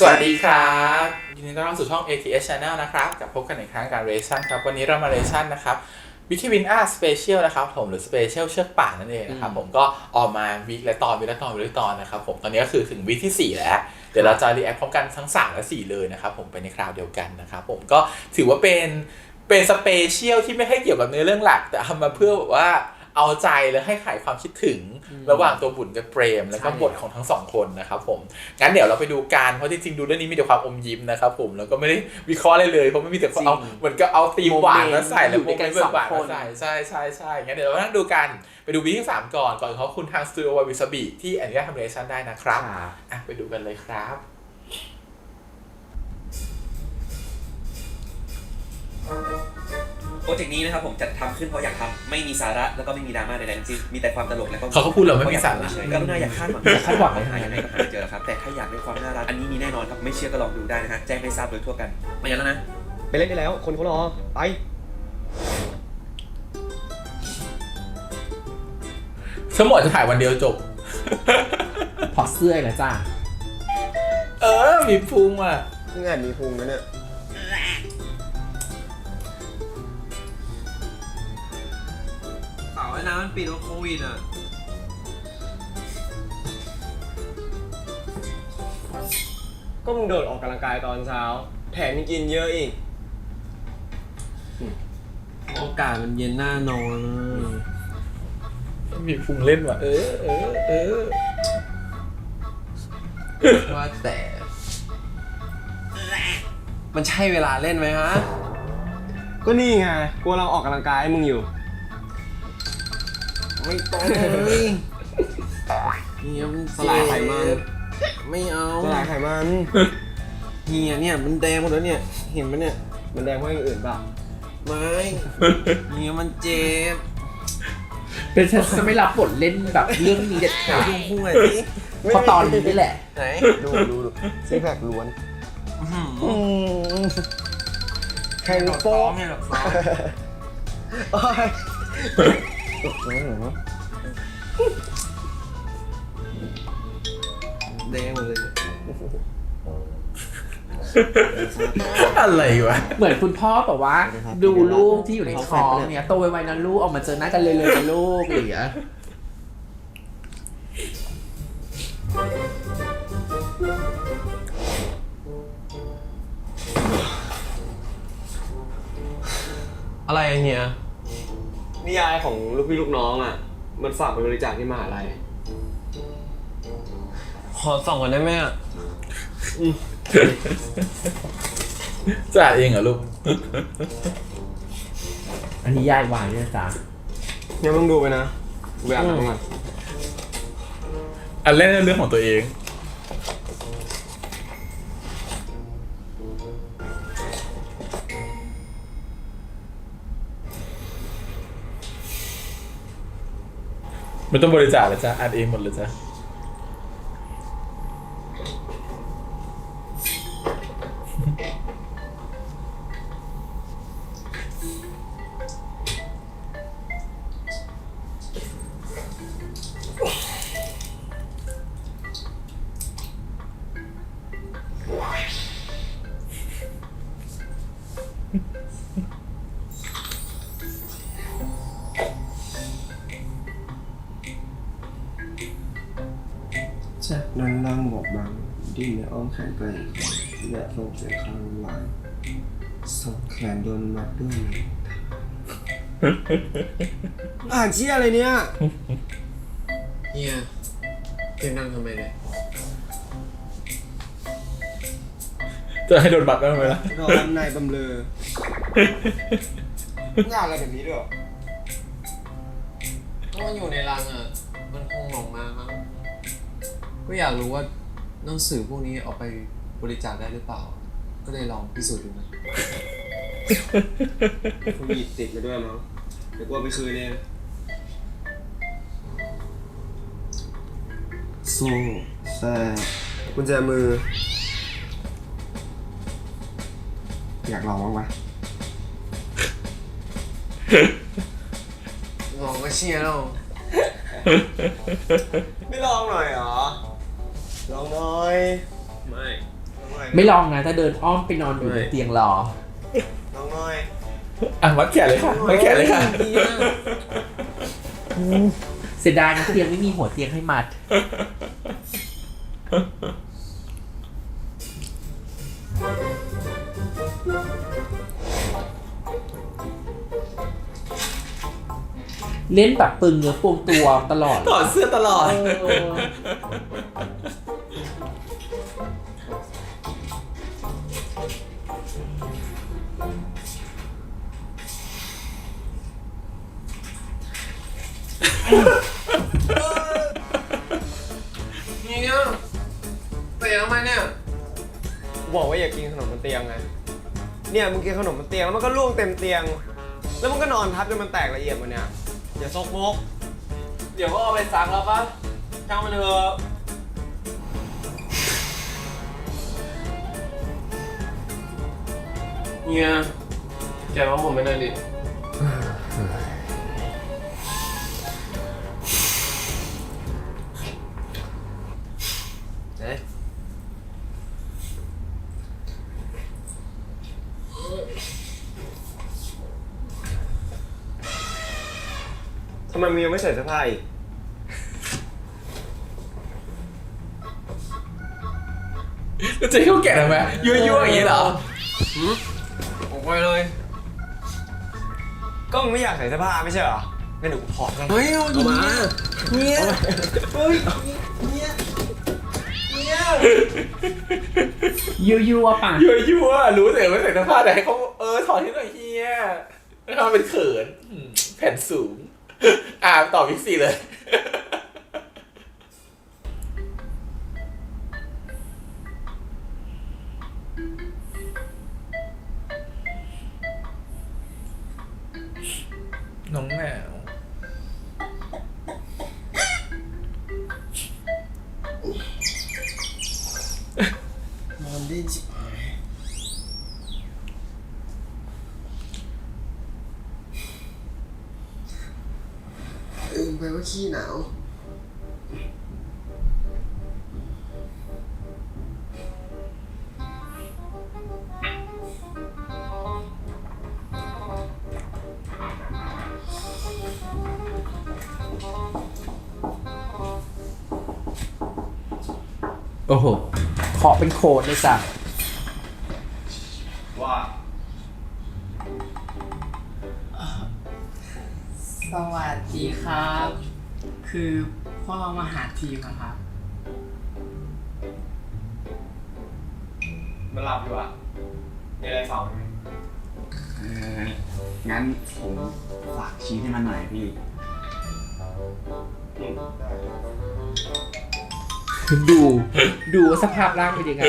สวัสดีครับยินดีต้อนรับสู่ช่อง ATS Channel นะครับกับพบกันอีกครั้งกับเรชั่นครับ วันนี้เรามาเรชั่นนะครับวิทีวินอาร์สเปเชียลนะครับผมหรือสเปเชียลเชือกป่านนั่นเองนะครับผมก็ออกมาวีคและตอนวีคและตอนวีคและตอนนะครับผมตอนนี้ก็คือถึงวีคที่ 4 แล้ว เดี๋ยวเราจะรีแอคพร้อมกันทั้ง 3 และ 4 เลยนะครับผมไปในคราวเดียวกันนะครับผมก็ถือว่าเป็นเป็นสเปเชียลที่ไม่ให้เกี่ยวกับเนื้อเรื่องหลัก แต่ทำมาเพื่อแบบว่า เอาใจและให้ขายความคิดถึง ระหว่างตัวบุญกับเปรม แล้วก็ใช่บทของทั้งสองคนนะครับผมงั้นเดี๋ยวเราไปดูกันเพราะจริงๆดูเรื่องนี้มีแต่ความอมยิ้มนะครับผมแล้วก็ไม่ได้วิเคราะห์อะไรเลยเพราะไม่มีแต่ความเอาเหมือนกับเอาตีมหวานมาใส่แล้วอยู่ด้วยกันโมเมต์หวานสองคนมาใส่ใช่ใช่ใช่งั้นเดี๋ยวเรามานั่งดูกันไปดูวีคที่สามก่อนก่อนเขาคุณทางสตูดิโอวาวิสบีที่อนุญาตทำเรชั่นได้นะครับอะไปดูกันเลยครับ โปรเจกต์นี้นะครับผมจัดทำขึ้นเพราะอยากทำไม่มีสาระแล้วก็ไม่มีดราม่าใดๆทั้งสิ้นมีแต่ความตลกและก็เขาก็พูดแล้วไม่มีสาระ เฉยๆกรุณาอย่าคาดหวังอย่าคาดหวังเลยหายังไงก็หาไม่เจอครับแต่ถ้าอยากได้ความน่ารักอันนี้มีแน่นอนครับไม่เชื่อก็ลองดูได้นะฮะแจ้งให้ทราบโดยทั่วกันมาอย่างแล้วนะไปเล่นได้แล้ว คนเขารอ ไปทั้งหมดจะถ่ายวันเดียวจบ ถอดเสื้อเลยจ้า เออ มีพุงอะนี่งานมีพุงนะเนี่ย ปิดเพราะโควิดอะ ก็มึงโดดออกกำลังกายตอนเช้า แถมยังกินเยอะอีก โอกาสมันเย็นหน้านอนอะมีพุงเล่นว่ะ เออ เออ เออ ว่าแต่ มันใช่เวลาเล่นไหมฮะ ก็นี่ไงกูกำลังออกกำลังกายให้มึงอยู่ ไม่ต้องเลยเฮียมันสลายไขมันไม่เอาสลายไขมันเฮียเนี่ยมันแดงหมดแล้วเนี่ย เห็นไหมเนี่ย มันแดงเพราะอย่างอื่นเปล่าไม่เฮียมันเจ็บเป็นฉันจะไม่รับบทเล่นแบบเรื่องนี้เด็ดขาดดูพุ่งเลยสิเพราะตอนนี้นี่แหละ ไหนดูดูดูซิกแพคล้วนอื้อหืออืมแข่งหลอกซ้โป๊อมเนี่ยหลอกซ้อมโอ้ย แดงหมดเลยอะไรวะ เหมือนคุณพ่อแบบว่า ดูลูกที่อยู่ในท้องเนี่ยโตไวๆนะลูกออกมาเจอหน้ากันเลยเลยๆนะลูกอย่างเงี้ยอะไรเฮีย นิยายของลูกพี่ลูกน้องอะ มันฝากไปบริจาคที่มหาลัย ขอส่องกันได้ไหมอะจะอ่านเองเหรอลูก อันนี้ยายวายด้วยนะจ้ายังมึงดูไปนะกูไปอ่านหนังมันอันเล่นเรื่องของตัวเอง ไม่ต้องบริจาคเลยจ้ะอ่านเองหมดเลยจ้ะ ดิ้นในอ้อมแขนไกลและส่งเสียงคลางหวานสองแขนโดนมัดด้วยมืออ่านเชี่ยอะไรเนี่ยเฮียเสียงดังทำไมเนี่ยจะให้โดนบัตรบ้างไหมล่ะร้อนนายบำเลองานอะไรแบบนี้ด้วยเหรอก็มันอยู่ในรังอะ มันคงหลงมามั้งก็อยากรู้ว่า หนังสือพวกนี้เอาไปบริจาคได้หรือเปล่า ก็เลยลองพิสูจน์ดูนะคุณหยิบติดมาด้วยมั้งเดี๋ยวกูเอาไปคืนเองโซ่แซ่กุญแจมือ อยากลองบ้างไหมลองก็เชียร์แล้ว ไม่ลองหน่อยเหรอ ลองหน่อยไม่ลองไม่ลองนะถ้าเดินอ้อมไปนอนอยู่บนเตียงรอน้องน้อย อะมัดแขนเลยค่ะมัดแขนเลยค่ะเสียดายนะเตียงไม่มีหัวเตียงให้มัด เล่นแบบปึงเนื้อปวงตัวตลอด ถอดเสื้อตลอด เออ เตะทำไมเนี่ยบอกว่าอยากกินขนมบนเตียงไงเนี่ยมึงกินขนมบนเตียงแล้วมันก็ล่วงเต็มเตียง แล้วมันก็นอนทับจนมันแตกละเอียดมันเนี่ยอย่าซกมกเดี๋ยวก็เอาไปซักแล้วปะช่างมันเถอะเนี่ยแกว่าผมไม่ได้ดิเอ๊ ทำไมมึงยังไม่ใส่เสื้อผ้าอีกแล้วจะให้เขาแกะทำไมยั่วๆอย่างนี้เหรอออกไปเลย ก็มึงไม่อยากใส่เสื้อผ้าไม่ใช่เหรองั้นเดี๋ยวกูถอดให้เฮ้ยเอาดิเนี่ยเฮ้ยเนี่ยเนี่ยยูยูอะป่ะยั่วๆรู้แต่ไม่ใส่เสื้อผ้าแต่ให้เขาเออถอดให้หน่อยเฮียไม่ทำเป็นเขินอืมแผ่นสูง อ่าต่อวิกซี่เลย ขี้หนาว โอ้โหเคาะเป็นโคดเลยจ้ะว่าสวัสดีครับ คือพวกเรามาหาทีมอะครับ มันหลับอยู่อะมีอะไรฝากไหมเอองั้นผมฝากชี้ให้มันหน่อยพี่ อืมได้ดู ดูว่าสภาพร่างเป็นยังไง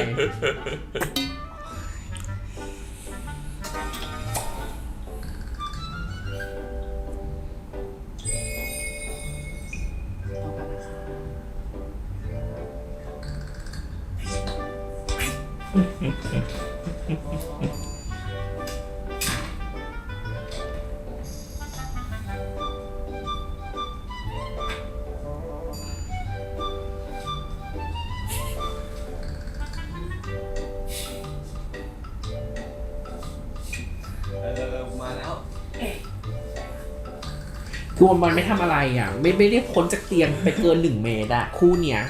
คือวันมันไม่ทำอะไรอะ ไม่ไม่ได้พ้นจากเตียงไปเกินหนึ่งเมตรอะคู่เนี้ย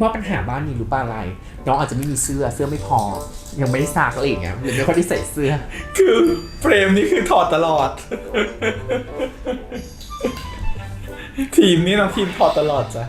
พี่ว่าปัญหาบ้านนี้รู้ป่ะอะไร น้องอาจจะไม่มีเสื้อเสื้อไม่พอ ยังไม่ได้ซักอะไรอย่างเงี้ยหรือไม่ค่อยได้ใส่เสื้อ คือเฟรมนี่คือถอดตลอด ทีมนี่น้องทีมถอดตลอดจ้ะ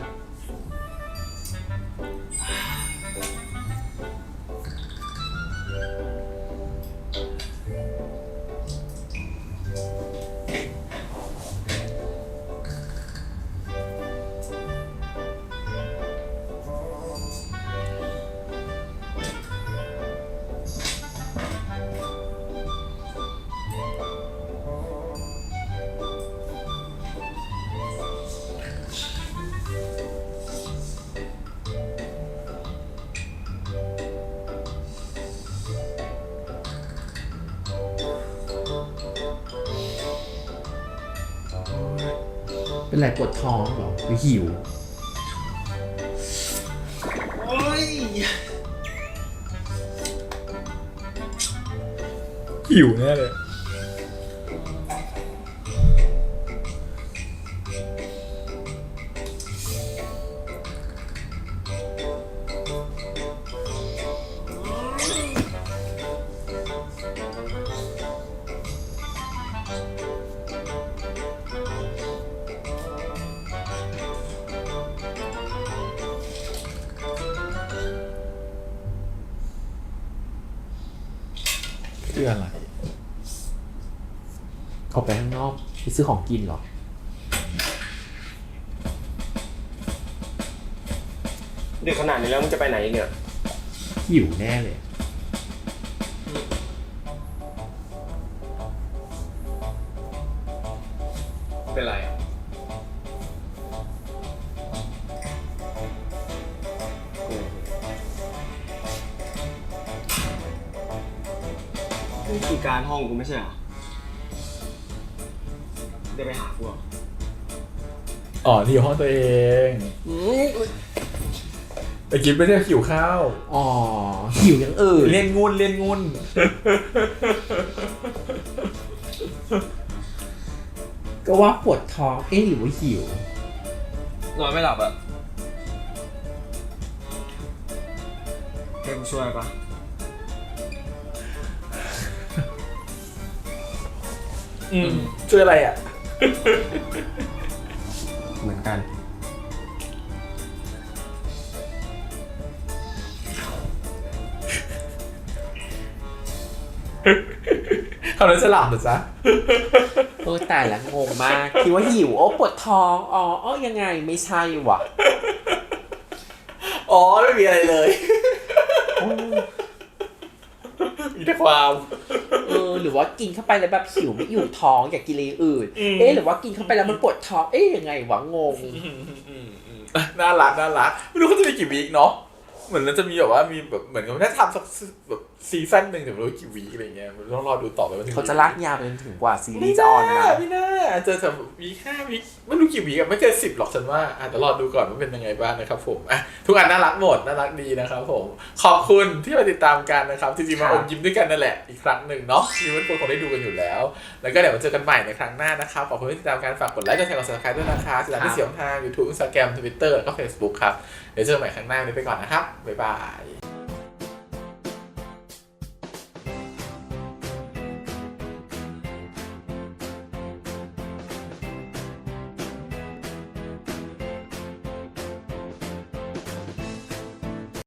เป็นไรปวดท้องเหรอหรือหิวหิวแน่เลย คืออะไร ออกไปข้างนอกไปซื้อของกินเหรอ ดึกขนาดนี้แล้วมึงจะไปไหนอีกเนี่ย หิวแน่เลย เป็นไร นี่คือการห้องกูไม่ใช่เหรอเดี๋ยวไปหากูเหรออ๋อที่อยู่ห้องตัวเองแต่กินไม่ได้หิวข้าว อ๋อหิวอย่างอื่นเล่นงุนเล่นงุนก็ว่าปวดท้องเอ๊ะหรือว่าหิว นอนไม่หลับอะให้กูช่วยปะ อืมช่วยอะไรอะ เหมือนกันทำนั้นจะหลับเหรือจ๊ะเออแต่ละงงมาก คิดว่าหิว โอ้ปวดท้อง อ๋ออ๋อยังไงไม่ใช่ว่ะอ๋อ ไม่มีอะไรเลย มีแต่ความเออหรือว่ากินเข้าไปแล้วแบบหิวไม่อยู่ท้องอยากกินอะไรอื่นอืมเอ๊ะหรือว่ากินเข้าไปแล้วมันปวดท้องเอ๊ะยังไงวะงงน่ารักน่ารักไม่รู้เขาจะมีกี่วีคเนาะเหมือนมันจะมีแบบว่ามีแบบเหมือนกับน่าทำสักแบบ ซีซั่นหนึ่งแต่ไม่รู้กี่วีคอะไรเงี้ยมันต้องรอดูต่อไปว่าถึงเขาจะลากยาวไปจนถึงกว่าซีรีไม่ส์จะออนนะไม่น่าเจอแต่วีคห้าวีคไม่รู้กี่วีคอะไม่เกินสิบหรอกฉันว่าอะแต่รอดูก่อนว่าเป็นยังไงบ้างนะครับผมอะทุกอันน่ารักหมดน่ารักดีนะครับผม ขอบคุณที่มาติดตามกันนะครับจริงๆมาครัอบมยิ้มด้วยกันนั่นแหละอีกครั้งหนึ่งเนาะมีวันคนคงได้ดูกันอยู่แล้ว แล้วก็เดี๋ยวมาเจอกันใหม่ในครั้งหน้านะครับขอบคุณที่ติดตามการฝากกดไลค์กดแชร์กด subscribe ด้วยนะคะติดตามที่เสียงทาง YouTube Instagram Twitter แล้วก็ Facebook ครับเดี๋ยวเจอกันใหม่ครั้งหน้าวันนี้ไปก่อนนะครับบ๊ายบาย